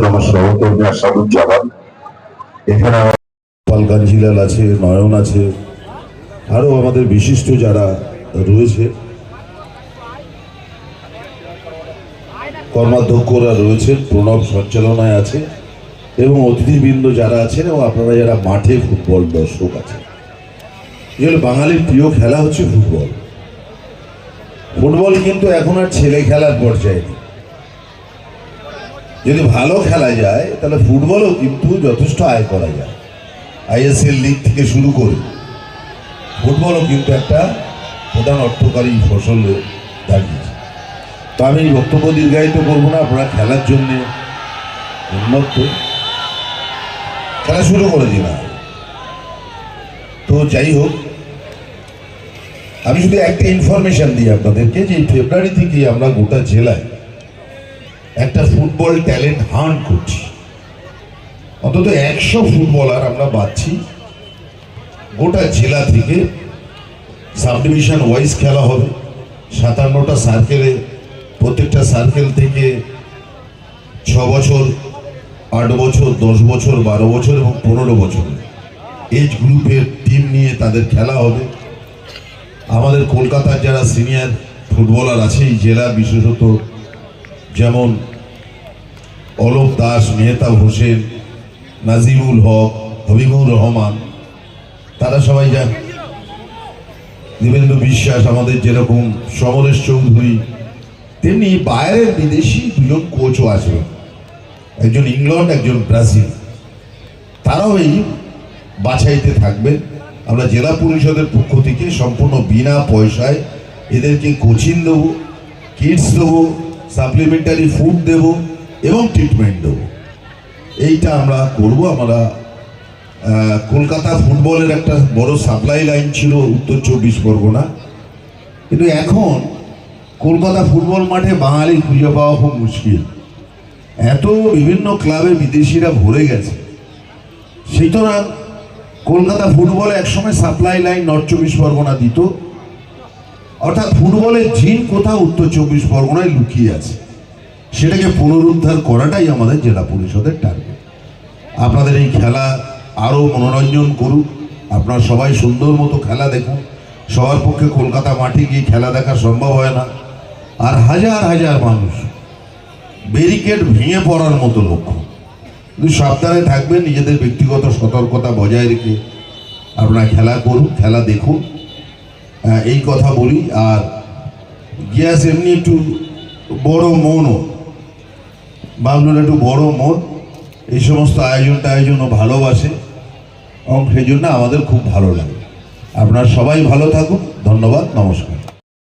ধন্যবাদ আমার সহকর্মী আসাদুজ্জামান। এখানে আমার পাল আছে, নয়ন আছে, আরও আমাদের বিশিষ্ট যারা রয়েছে। কর্মাধ্যক্ষরা রয়েছেন, প্রণব সঞ্চালনায় আছে, এবং অতিথিবৃন্দ যারা আছেন এবং আপনারা যারা মাঠে ফুটবল দর্শক আছেন। হলো বাঙালির প্রিয় খেলা হচ্ছে ফুটবল। ফুটবল কিন্তু এখন আর ছেলে খেলার পর্যায়ে নেই। যদি ভালো খেলা যায়, তাহলে ফুটবলও কিন্তু যথেষ্ট আয় করা যায়। আইএসএল লিগ থেকে শুরু করে ফুটবলও কিন্তু একটা প্রধান অর্থকারী ফসল দাঁড়িয়েছে। তো আমি বক্তব্য দীর্ঘায়িত করব না, আপনারা খেলার জন্যে উন্নত খেলা শুরু করে দিন তো যাই হোক, আমি শুধু একটা ইনফরমেশন দিই আপনাদেরকে, যে ফেব্রুয়ারি থেকে আমরা গোটা জেলায় একটা ফুটবল ট্যালেন্ট হান্ট করছি। অন্তত একশো ফুটবলার আমরা পাচ্ছি গোটা জেলা থেকে সাব ডিভিশন ওয়াইজ খেলা হবে। সাতান্নটা সার্কেলে প্রত্যেকটা সার্কেল থেকে ছ বছর, আট বছর, দশ বছর, বারো বছর এবং পনেরো বছর। এজ গ্রুপের টিম নিয়ে তাদের খেলা হবে। আমাদের কলকাতার যারা সিনিয়র ফুটবলার আছে এই জেলা বিশেষত যেমন অলোক দাস মেহতাব হোসেন, নাজিমুল হক, হবিবুর রহমান, তারা সবাই যান। দেবেন্দ্র বিশ্বাস, আমাদের যেরকম সমরেশ চৌধুরী, তেমনি বাইরের বিদেশি দুজন কোচও আসবেন একজন ইংল্যান্ড একজন ব্রাজিল। তারাও এই বাছাইতে থাকবেন। আমরা জেলা পরিষদের পক্ষ থেকে সম্পূর্ণ বিনা পয়সায় এদেরকে কোচিং দেবো কিডস দেবো সাপ্লিমেন্টারি ফুড দেবো। এবং ট্রিটমেন্ট দেবো। এইটা আমরা করব, আমরা কলকাতা ফুটবলের একটা বড় সাপ্লাই লাইন ছিল উত্তর চব্বিশ পরগনা। কিন্তু এখন কলকাতা ফুটবল মাঠে বাঙালি খুঁজে পাওয়া খুব মুশকিল। এত বিভিন্ন ক্লাবে বিদেশিরা ভরে গেছে। সুতরাং কলকাতা ফুটবলে একসময় সাপ্লাই লাইন নর্থ চব্বিশ পরগনা দিত। অর্থাৎ ফুটবলের জিন কোথাও উত্তর চব্বিশ পরগনায় লুকিয়ে আছে। সেটাকে পুনরুদ্ধার করাটাই আমাদের জেলা পরিষদের টার্গেট আপনাদের এই খেলা আরও মনোরঞ্জন করুক। আপনারা সবাই সুন্দর মতো খেলা দেখুন। সবার পক্ষে কলকাতা মাঠে গিয়ে খেলা দেখা সম্ভব হয় না। আর হাজার হাজার মানুষ ব্যারিকেড ভেঙে পড়ার মতো লক্ষ্য কিন্তু সাবধানে থাকবেন, নিজেদের ব্যক্তিগত সতর্কতা বজায় রেখে আপনারা খেলা করুন, খেলা দেখুন। এই কথা বলি। আর গ্যাস এমনি একটু বড় মনও। বাংলোর একটু বড় মোড়। এই সমস্ত আয়োজনটা আয়োজনও ভালোবাসে। এবং সেই জন্য আমাদের খুব ভালো লাগে। আপনারা সবাই ভালো থাকুন। ধন্যবাদ। নমস্কার।